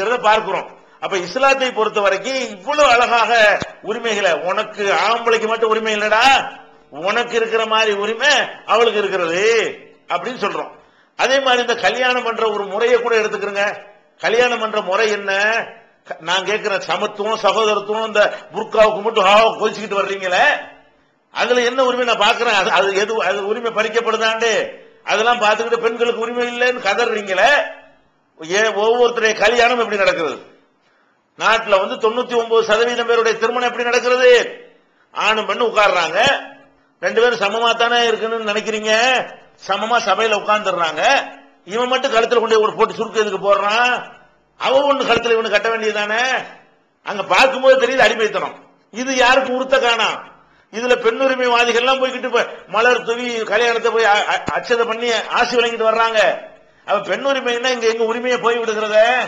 இருக்கிறத பார்க்கிறோம். அப்ப இஸ்லாத்தை பொறுத்த வரைக்கும் இவ்வளவு அழகாக உரிமைகளை உனக்கு ஆம்பளைக்கு மட்டும் உரிமை இல்லடா உனக்கு இருக்கிற மாதிரி உரிமை அவளுக்கு இருக்கிறது அப்படின்னு சொல்றோம். அதே மாதிரி இந்த கல்யாணம் பண்ற ஒரு முறையை கூட எடுத்துக்கிறங்க. கல்யாணம் பண்ற முறை என்ன? நான் கேட்கிற சமத்துவம் சகோதரத்துவம் இந்த புர்காவுக்கு மட்டும் ஹாவா கொதிச்சுக்கிட்டு வர்றீங்களே? அதுல என்ன உரிமை நான் பாக்குறேன் அது- அது எது அது உரிமை பறிக்கப்படுதாண்டு? அதெல்லாம் பார்த்துக்கிட்டு பெண்களுக்கு உரிமை இல்லைன்னு கதறீங்களே? ஏன் ஒவ்வொருத்தருடைய கல்யாணம் எப்படி நடக்குது நாட்டில் வந்து தொண்ணூத்தி ஒன்பது சதவீதம் பேருடைய திருமணம் எப்படி நடக்கிறது? ஆணும் பெண்ணு உட்கார்றாங்க. ரெண்டு பேரும் சமமா தானே இருக்குன்னு நினைக்கிறீங்க? சமமா சபையில உட்கார்ந்துடுறாங்க. இவன் மட்டும் கழுத்துல கொண்டு ஒரு போட்டு சுருக்கு எதுக்கு போடுறான்? அவன் ஒண்ணு கழுத்துல இவனு கட்ட வேண்டியதானே அங்க பார்க்கும்போது தெரியுது அடிமைத்தனம். இது யாருக்கு உறுத்த காணாம் இதுல பெண்ணுரிமைவாதிகள் எல்லாம் போய்கிட்டு மலர் துவி கல்யாணத்தை போய் அ- அச்சதை பண்ணி ஆசி வழங்கிட்டு வர்றாங்க. அவ பெண்ணுரிமைன்னா இங்க எங்க உரிமையை போய் விடுகிறத?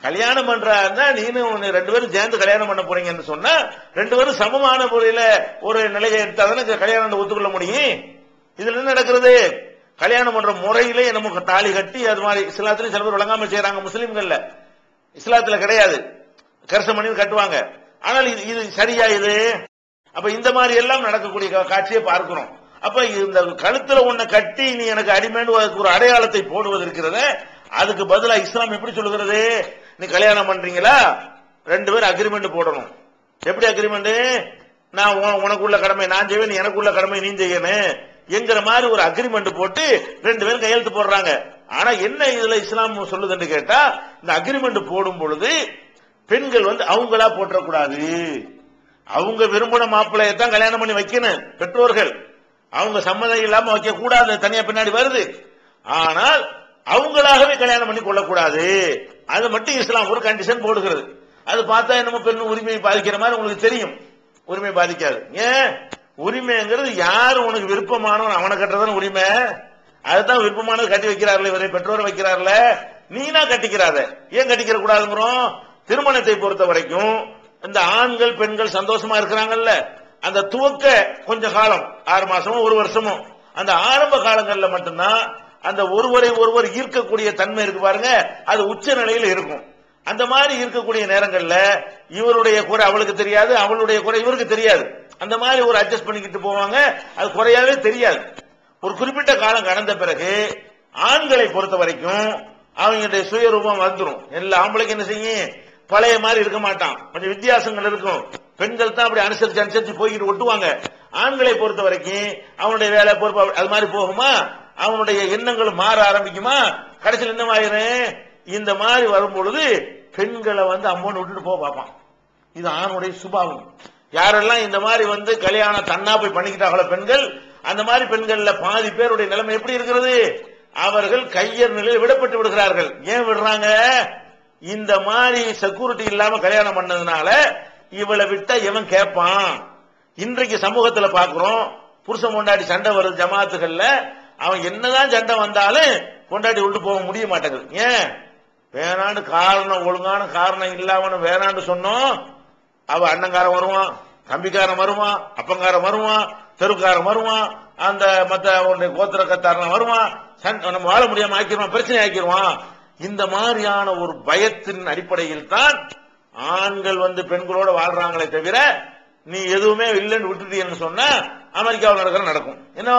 கல்யாணம் பண்றாருன்னா நீனும் ரெண்டு பேரும் சேர்ந்து கல்யாணம் பண்ண போறீங்கன்னு சொன்னா ரெண்டு பேரும் சமமான முறையில ஒரு நிலையை எடுத்தாதானே இந்த கல்யாணம் ஒத்துக்கொள்ள முடியும்? இதுல என்ன நடக்கிறது? கல்யாணம் பண்ற முறையிலே நமக்கு தாலி கட்டி அது மாதிரி இஸ்லாத்திலும் சில பேர் விளங்காம செய்யறாங்க முஸ்லீம்கள்ல. இஸ்லாத்துல கிடையாது. கரிசம் பண்ணி கட்டுவாங்க. ஆனால் இது இது சரியா இது? அப்ப இந்த மாதிரி எல்லாம் நடக்கக்கூடிய காட்சியை பார்க்கிறோம். அப்ப இந்த கழுத்துல உன்னை கட்டி நீ எனக்கு அடிமைன்னு அதுக்கு ஒரு அடையாளத்தை போடுவது இருக்கிறத அதுக்கு பதிலா இஸ்லாம் எப்படி சொல்லுகிறது? நீ கல்யாணம் பண்றீங்களா? ரெண்டு பேரும் அக்ரிமெண்ட் போடணும். எப்படி அக்ரிமெண்ட் நான் உனக்குள்ள கடமை நான் செய்வேன் நீ எனக்குள்ள கடமை நீ செய்யணும் என்கிற மாதிரி ஒரு அக்ரிமெண்ட் போட்டு ரெண்டு பேரும் கையெழுத்து போடுறாங்க. ஆனா என்ன இதுல இஸ்லாம் சொல்லுதுன்னு கேட்டா இந்த அக்ரிமெண்ட் போடும் பொழுது பெண்கள் வந்து அவங்களா போட்டக்கூடாது அவங்க விரும்பின மாப்பிள்ளையை தான் கல்யாணம் பண்ணி வைக்கணும். பெற்றோர்கள். அவங்க சம்மதம் இல்லாம வைக்க கூடாது தனியா பின்னாடி வருது. ஆனால் அவங்களாகவே கல்யாணம் பண்ணி கொள்ளக்கூடாது. அது மட்டும் இஸ்லாம் ஒரு கண்டிஷன் போடுகிறது. அது பார்த்தா என்னமோ பெண் உரிமையை பாதிக்கிற மாதிரி உங்களுக்கு தெரியும். உரிமை பாதிக்காது. ஏன்? உரிமைங்கிறது யாரு உனக்கு விருப்பமானவன்? அவனை கட்டுறதான உரிமை. அதுதான் விருப்பமானது கட்டி வைக்கிறார்கள் இவரை பெற்றோரை வைக்கிறார்ல நீனா கட்டிக்கிறாத. ஏன் கட்டிக்கிற கூடாதுங்கிறோம் திருமணத்தை பொறுத்த வரைக்கும் இந்த ஆண்கள் பெண்கள் சந்தோஷமா இருக்கிறாங்கல்ல. அந்த துவக்க கொஞ்ச காலம் ஆறு மாசமும் ஒரு வருஷமும் அந்த ஆரம்ப காலங்கள்ல மட்டும்தான் அந்த ஒருவரை ஒருவர் ஈர்க்கக்கூடிய தன்மை இருக்கு பாருங்க அது உச்ச நிலையில் இருக்கும். அந்த மாதிரி இருக்கக்கூடிய நேரங்கள்ல இவருடைய குறை அவளுக்கு தெரியாது அவளுடைய குறை இவருக்கு தெரியாது. அந்த மாதிரி ஒரு அட்ஜஸ்ட் பண்ணிக்கிட்டு போவாங்க அது குறையாவே தெரியாது. ஒரு குறிப்பிட்ட காலம் கடந்த பிறகு ஆண்களை பொறுத்த வரைக்கும் அவங்களுடைய சுயரூபம் வந்துடும் எல்லா ஆம்பளைக்கு என்ன செய்யும்? பழைய மாதிரி இருக்க மாட்டான். கொஞ்சம் வித்தியாசங்கள் இருக்கும். பெண்கள் தான் அப்படி அனுசரிச்சு அனுசரிச்சு போய்கிட்டு ஒட்டுவாங்க. ஆண்களை பொறுத்த வரைக்கும் அவனுடைய வேலை பொறுப்பு அது மாதிரி போகுமா? அவனுடைய எண்ணங்கள் மாற ஆரம்பிக்குமா? கடைசியில் என்ன ஆயிரும் இந்த மாதிரி வரும் பொழுது பெண்களை வந்து அம்மன் விட்டுட்டு போக பார்ப்பான். இது ஆணுடைய சுபாவம். யாரெல்லாம் இந்த மாதிரி வந்து கல்யாணம் தன்னா போய் பண்ணிக்கிட்டாங்களோ பெண்கள் அந்த மாதிரி பெண்கள்ல பாதி பேருடைய நிலைமை எப்படி இருக்கிறது? அவர்கள் கையர் நிலையில் விடப்பட்டு விடுகிறார்கள். ஏன் விடுறாங்க? இந்த மாதிரி செக்யூரிட்டி இல்லாம கல்யாணம் பண்ணதுனால இவளை விட்டா இவன் கேட்பான் இன்றைக்கு சமூகத்துல பாக்குறோம் புருஷன் கொண்டாடி சண்டை வருது ஜமாத்துகள்ல அவன் என்னதான் சண்டை வந்தாலும் கொண்டாடி விட்டு போக முடிய மாட்டேங்குது. ஏன்? வேணான்னு காரணம் ஒழுங்கான காரணம் இல்லாமனு வேணான்னு சொன்னோம் அவ அண்ணங்காரன் வருவான் தம்பிக்காரன் வருவான் அப்பங்காரன் வருவான் தெருக்காரன் வருவான் அந்த மத்த உன்னுடைய கோத்திரக்கத்தாரன் வருவான் நம்ம வாழ முடியாம ஆக்கிடுவான் பிரச்சனை ஆக்கிடுவான் இந்த மாதிரியான ஒரு பயத்தின் அடிப்படையில் தான் ஆண்கள் வந்து பெண்களோட வாழ்றாங்களே தவிர நீ எதுவுமே இல்லைன்னு விட்டுட்டீங்கன்னு சொன்னா அமெரிக்காவில் நடக்கிற நடக்கும். என்ன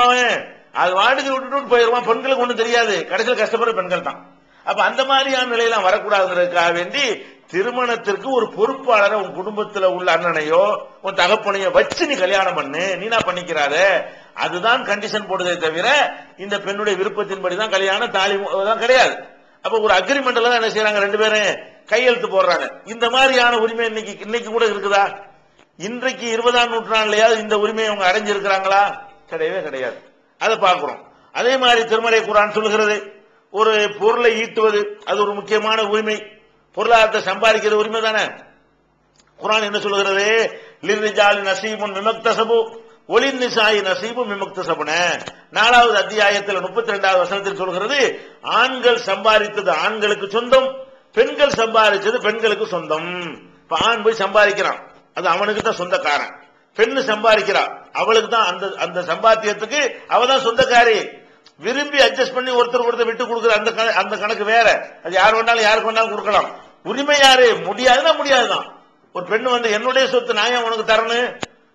அது வாட்டுக்கு விட்டுட்டு போயிருவான் பெண்களுக்கு ஒன்றும் தெரியாது. கடைசியில் கஷ்டப்படுற பெண்கள் தான். அப்ப அந்த மாதிரியான நிலையெல்லாம் வரக்கூடாதுங்கிறதுக்காக வேண்டி திருமணத்திற்கு ஒரு பொறுப்பாளரை உன் குடும்பத்துல உள்ள அண்ணனையோ உன் தகப்பனையோ வச்சு நீ கல்யாணம் பண்ணு. நீனா பண்ணிக்கிறாத? அதுதான் கண்டிஷன் போடுதே தவிர இந்த பெண்ணுடைய விருப்பத்தின்படி தான் கல்யாணம் தாலி தான் கிடையாது. அப்ப ஒரு அக்ரிமெண்ட்ல தான் என்ன செய்யறாங்க ரெண்டு பேரும்? கையெழுத்து போடுறாங்க. இந்த மாதிரியான உரிமை இன்னைக்கு இன்னைக்கு கூட இருக்குதா? இன்றைக்கு இருபதாம் நூற்றாண்டுலயாவது இந்த உரிமையை அவங்க அடைஞ்சிருக்கிறாங்களா? கிடையவே கிடையாது. அதை பார்க்கிறோம். அதே மாதிரி திருமலை குரான் சொல்லுகிறது ஒரு பொருளை ஈட்டுவது அது ஒரு முக்கியமான உரிமை. பொருளாதாரத்தை சம்பாதிக்கிற உரிமை தானே? குரான் என்ன சொல்லுகிறது? லிர்ரிஜாலி நசீபுன் விமக்தசபு ஒளி நிசாயி நசீபு மிமக்தசபுன நாலாவது அத்தியாயத்தில் முப்பத்தி ரெண்டாவது வசனத்தில் சொல்கிறது ஆண்கள் சம்பாதித்தது ஆண்களுக்கு சொந்தம் பெண்கள் சம்பாதிச்சது பெண்களுக்கு சொந்தம். இப்ப ஆண் போய் சம்பாதிக்கிறான். அது அவனுக்கு தான் சொந்தக்காரன். பெண்ணு சம்பாதிக்கிறா. அவளுக்கு தான் அந்த அந்த சம்பாத்தியத்துக்கு அவ தான் சொந்தக்காரி. விரும்பி அட்ஜஸ்ட் பண்ணி ஒருத்தர் ஒருத்தர் விட்டு கொடுக்குற அந்த அந்த கணக்கு வேற. அது யார் வேணாலும் யாருக்கு வேணாலும் கொடுக்கலாம். உரிமை யாரு? முடியாதுன்னா முடியாதுதான். ஒரு பெண்ணு வந்து என்னுடைய சொத்து நான் ஏன் உனக்கு தரணும்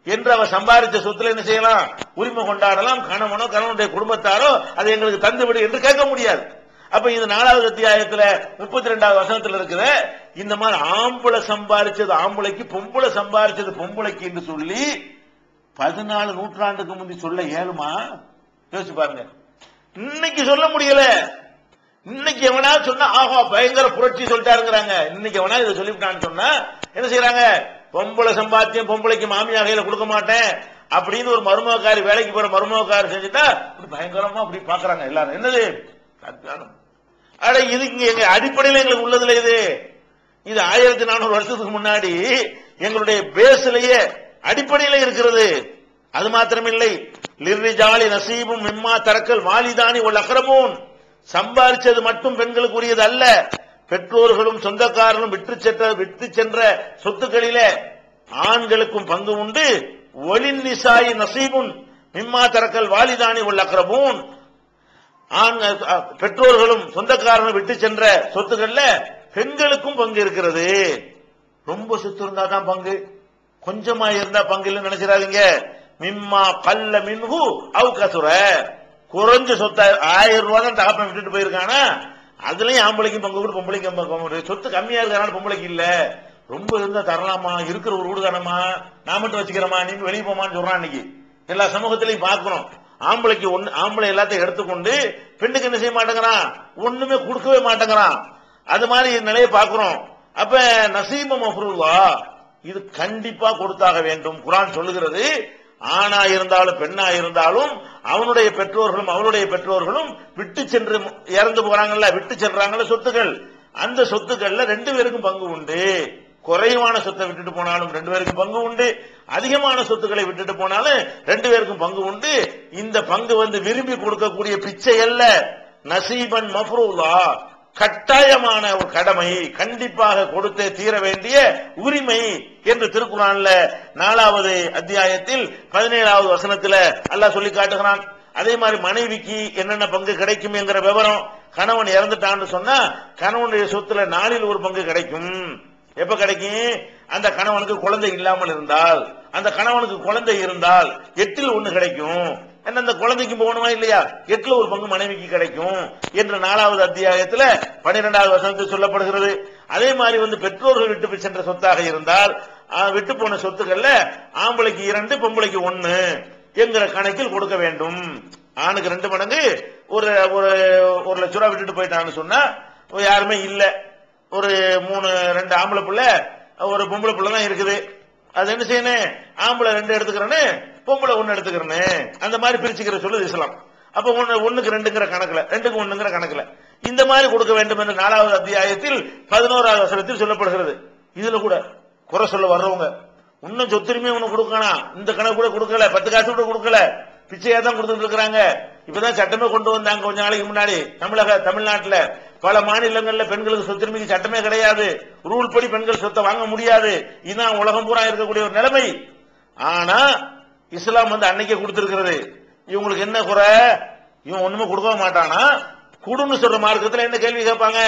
என்று அவ சம்பாதிச்ச சொத்துல என்ன செய்யலாம்? உரிமை கொண்டாடலாம். கணவனோ கணவனுடைய குடும்பத்தாரோ அதை எங்களுக்கு தந்துவிடு என்று கேட்க முடியாது. அப்ப இது நாலாவது அத்தியாயத்துல முப்பத்தி ரெண்டாவது வசனத்துல இருக்குது. இந்த மாதிரி ஆம்பளை சம்பாதிச்சது ஆம்பளைக்கு பொம்பளை சம்பாதிச்சது பொம்பளைக்கு என்று சொல்லி பதினாலு நூற்றாண்டுக்கு முந்தி சொல்ல ஏழுமா? யோசிச்சு பாருங்க. இன்னைக்கு சொல்ல முடியல. இன்னைக்கு எவனா சொன்னா ஆஹா பயங்கர புரட்சி சொல்லிட்டாருங்கிறாங்க. இன்னைக்கு எவனா இதை சொல்லிவிட்டான்னு சொன்னா என்ன செய்யறாங்க பொம்பளை சம்பாத்தியம் பொம்பளைக்கு மாமியார் கையில கொடுக்க மாட்டேன் அப்படின்னு ஒரு மருமகக்காரி வேலைக்கு போற மருமகக்காரி செஞ்சுட்டா பயங்கரமா அப்படி பாக்குறாங்க எல்லாரும். என்னது? அட இது இங்க எங்க அடிப்படையில் எங்களுக்கு உள்ளதுல இது. இது ஆயிரத்தி நானூறு வருஷத்துக்கு முன்னாடி எங்களுடைய பேஸ்லயே அடிப்படையில இருக்கிறது. அது மாத்திரமில்லை. லிர்ரிஜாலி நசீபும் மிம்மா தரக்கல் வாலிதானி உள்ள அக்கரமும் சம்பாதிச்சது மட்டும் பெண்களுக்கு உரியது அல்ல. பெற்றோர்களும் சொந்தக்காரர்களும் விட்டு சென்ற விட்டு சென்ற சொத்துக்களிலே ஆண்களுக்கும் பங்கு உண்டு. ஒளின் நிசாயி நசீபுன் மிம்மா தரக்கல் வாலிதானி உள்ள அக்கரமும் பெற்றோர்களும் சொந்தக்காரனும் விட்டு சென்ற சொத்துக்கள்ல பெண்களுக்கும் பங்கு இருக்கிறது. ரொம்ப சொத்து இருந்தா தான் பங்கு. கொஞ்சமா இருந்தா பங்கு இல்லைன்னு நினைச்சிடாதீங்க. மிம்மா கல்ல மின்ஹு அவு கசுர. குறைஞ்ச சொத்த ஆயிரம் ரூபாய் தான் தகப்பன் விட்டுட்டு போயிருக்கானா? அதுலயும் ஆம்பளைக்கும் பங்கு கூட பொம்பளைக்கும் பங்கு சொத்து கம்மியா இருக்கிறனால பொம்பளைக்கு இல்ல. ரொம்ப இருந்தா தரலாமா? இருக்கிற ஒரு வீடு தானமா நான் மட்டும் வச்சுக்கிறேமா நீங்க வெளியே போமான்னு சொல்றான் இன்னைக்கு. எல்லா சமூகத்திலையும் பார்க்கிறோம். ஆம்பளைக்கு ஒன்று ஆம்பளை எல்லாத்தையும் எடுத்துக்கொண்டு பெண்ணுக்கு என்ன செய்ய மாட்டேங்கிறான்? ஒண்ணுமே கொடுக்கவே மாட்டேங்கிறான். அது மாதிரி நிலையை பார்க்கிறோம். அப்ப நசீம மஃபருல்லா இது கண்டிப்பா கொடுத்தாக வேண்டும். குரான் சொல்லுகிறது ஆணா இருந்தாலும் பெண்ணா இருந்தாலும் அவனுடைய பெற்றோர்களும் அவனுடைய பெற்றோர்களும் விட்டு சென்று இறந்து போறாங்கல்ல விட்டு சென்றாங்கல்ல சொத்துக்கள். அந்த சொத்துக்கள்ல ரெண்டு பேருக்கும் பங்கு உண்டு. குறைவான சொத்தை விட்டுட்டு போனாலும் ரெண்டு பேருக்கும் பங்கு உண்டு. அதிகமான சொத்துக்களை விட்டுட்டு போனாலும் ரெண்டு பேருக்கும் பங்கு உண்டு. இந்த பங்கு வந்து விரும்பி கொடுக்கக்கூடிய பிச்சை அல்ல. நசீபன் மஃப்ரூலா கட்டாயமான ஒரு கடமை. கண்டிப்பாக கொடுத்தே தீர வேண்டிய உரிமை என்று திருக்குறான்ல நாலாவது அத்தியாயத்தில் பதினேழாவது வசனத்துல அல்லாஹ் சொல்லி காட்டுகிறான். அதே மாதிரி மனைவிக்கு என்னென்ன பங்கு கிடைக்கும் என்கிற விவரம் கணவன் இறந்துட்டான்னு சொன்னா கணவனுடைய சொத்துல நாலில் ஒரு பங்கு கிடைக்கும். எப்ப கிடைக்கும்? அந்த கணவனுக்கு குழந்தை இல்லாமல் இருந்தால் அந்த கணவனுக்கு குழந்தை இருந்தால் எட்டில் ஒண்ணு கிடைக்கும். அந்த குழந்தைக்கு போகணுமா இல்லையா? எட்டுல ஒரு பங்கு மனைவிக்கு கிடைக்கும் என்ற நாலாவது அத்தியாயத்துல பன்னிரெண்டாவது வசனத்தில் சொல்லப்படுகிறது. அதே மாதிரி வந்து பெற்றோர்கள் விட்டு சென்ற சொத்தாக இருந்தால் விட்டு போன சொத்துக்கள்ல ஆம்பளைக்கு இரண்டு பொம்பளைக்கு ஒன்னு என்கிற கணக்கில் கொடுக்க வேண்டும். ஆணுக்கு ரெண்டு மடங்கு ஒரு ஒரு ஒரு லட்ச ரூபா விட்டுட்டு போயிட்டான்னு சொன்னா யாருமே இல்லை. ஒரு மூணு ரெண்டு ஆம்பளை பிள்ளை ஒரு பொம்பளை பிள்ளை தான் இருக்குது. அது என்ன செய்யணும்? ஆம்பளை ரெண்டு எடுத்துக்கிறேன்னு பொம்பளை ஒண்ணு எடுத்துக்கிறேன்னு. அந்த மாதிரி பிரிச்சுக்கிற சொல்லுது இஸ்லாம். அப்ப ஒண்ணு ஒண்ணுக்கு ரெண்டுங்கிற கணக்குல ரெண்டுக்கு ஒண்ணுங்கிற கணக்குல. இந்த மாதிரி கொடுக்க வேண்டும் என்று நாலாவது அத்தியாயத்தில் பதினோராவது வசனத்தில் சொல்லப்படுகிறது. இதுல கூட குறை சொல்ல வர்றவங்க இன்னும் சொத்துரிமை ஒண்ணு கொடுக்கணும். இந்த கணக்கு கூட கொடுக்கல பத்து காசு கூட கொடுக்கல. பிச்சையா தான் கொடுத்துட்டு இருக்கிறாங்க. இப்பதான் சட்டமே கொண்டு வந்தாங்க கொஞ்ச நாளைக்கு முன்னாடி தமிழக தமிழ்நாட்டுல. பல மாநிலங்கள்ல பெண்களுக்கு சொத்துரிமைக்கு சட்டமே கிடையாது. ரூல் படி பெண்கள் சொத்தை வாங்க முடியாது. இதுதான் உலகம் பூரா இருக்கக்கூடிய ஒரு நிலைமை. ஆனா இஸ்லாம் வந்து அன்னைக்கே கொடுத்திருக்கிறது. இவங்களுக்கு என்ன குறை? இவன் ஒண்ணுமே கொடுக்க மாட்டானா? குடுன்னு சொல்ற மார்க்கத்துல என்ன கேள்வி கேட்பாங்க?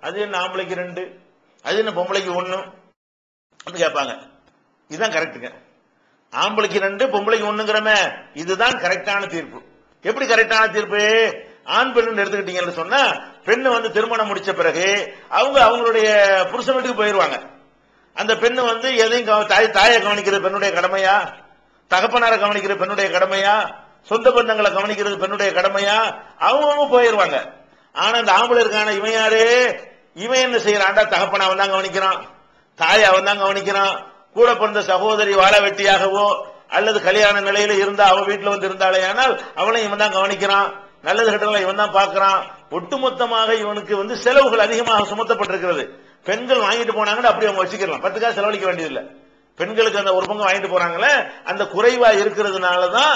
அது என்ன ஆம்பளைக்கு ரெண்டு? அது என்ன பொம்பளைக்கு ஒண்ணு? அப்படி கேட்பாங்க. இதுதான் கரெக்டுங்க ஆம்பளைக்கு ரெண்டு பொம்பளைக்கு ஒண்ணுங்கிறமே இதுதான் கரெக்டான தீர்ப்பு. எப்படி கரெக்டான தீர்ப்பு? ஆண் பெண் எடுத்துக்கிட்டீங்கன்னு சொன்னா பெண்ணு வந்து திருமணம் முடிச்ச பிறகு அவங்க அவங்களுடைய புருஷன் வீட்டுக்கு போயிருவாங்க. அந்த பெண்ணு வந்து எதையும் தாய் தாயை கவனிக்கிறது பெண்ணுடைய கடமையா? தகப்பனாரை கவனிக்கிற பெண்ணுடைய கடமையா? சொந்த பந்தங்களை கவனிக்கிறது பெண்ணுடைய கடமையா? அவங்க போயிருவாங்க. ஆனா இந்த ஆம்பளை இருக்கான இவன் யாரு? இவன் என்ன செய்யறான்டா தகப்பனை அவன் தான் கவனிக்கிறான். தாயை அவன் தான் கவனிக்கிறான். கூட பிறந்த சகோதரி வாழ வெட்டியாகவோ அல்லது கல்யாண நிலையில இருந்தா அவன் வீட்டுல வந்து இருந்தாலே ஆனால் அவளையும் இவன் தான் கவனிக்கிறான். நல்லது கட்டங்களை இவன் தான் பார்க்கறான். ஒட்டுமொத்தமாக இவனுக்கு வந்து செலவுகள் அதிகமாக சுமத்தப்பட்டிருக்கிறது. பெண்கள் வாங்கிட்டு போனாங்கன்னு அப்படி அவங்க வச்சுக்கலாம் பத்து காசு செலவழிக்க வேண்டியதில்லை. பெண்களுக்கு அந்த ஒரு பங்கு வாங்கிட்டு போறாங்களே அந்த குறைவா இருக்கிறதுனால தான்